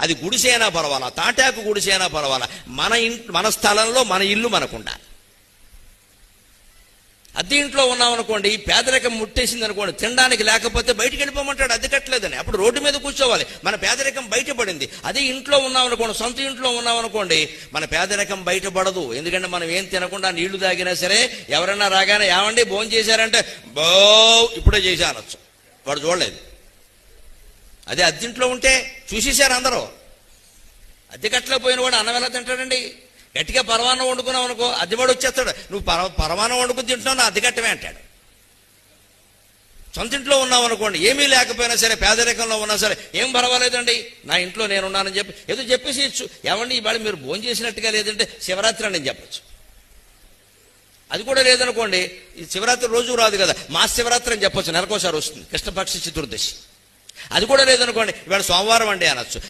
అది గుడిసైనా పర్వాలా? తాటాకు గుడిసైనా పర్వాలా? మన ఇంట్ మన స్థలంలో మన ఇల్లు మనకుండాలి. అద్దె ఇంట్లో ఉన్నామనుకోండి పేదరికం ముట్టేసింది అనుకోండి తినడానికి లేకపోతే బయటికి వెళ్ళిపోమంటాడు అద్దె కట్టలేదని. అప్పుడు రోడ్డు మీద కూర్చోవాలి. మన పేదరికం బయటపడింది. అదే ఇంట్లో ఉన్నామనుకోండి సొంత ఇంట్లో ఉన్నామనుకోండి మన పేదరికం బయటపడదు. ఎందుకంటే మనం ఏం తినకుండా నీళ్ళు తాగినా సరే ఎవరైనా రాగానే ఏమండి భోజనం చేశారంటే బో ఇప్పుడే చేశా అనొచ్చు. వాడు చూడలేదు. అదే అద్దెంట్లో ఉంటే చూసేశారు అందరూ. అద్దె కట్టలేకపోయిన వాడు అన్నం ఎలా తింటాడండి? గట్టిగా పరమాన్నం వండుకున్నావు అనుకో అద్దెవాడు వచ్చేస్తాడు. నువ్వు పర పరమాన్నం వండుకుని తింటున్నావు నా అద్దె కట్టమే అంటాడు. సొంత ఇంట్లో ఉన్నావు అనుకోండి ఏమీ లేకపోయినా సరే పేదరికంలో ఉన్నా సరే ఏం పర్వాలేదండి? నా ఇంట్లో నేను ఉన్నానని చెప్పి ఏదో చెప్పేసి ఇచ్చు. ఏమండి ఇవాళ మీరు భోజనం చేసినట్టుగా లేదంటే శివరాత్రి అని చెప్పచ్చు. అది కూడా లేదనుకోండి శివరాత్రి రోజు రాదు కదా మా శివరాత్రి అని చెప్పొచ్చు నెలకోసారి వస్తుంది కృష్ణపక్ష చతుర్దశి. అది కూడా లేదనుకోండి ఇవాళ సోమవారం అండి అనొచ్చు.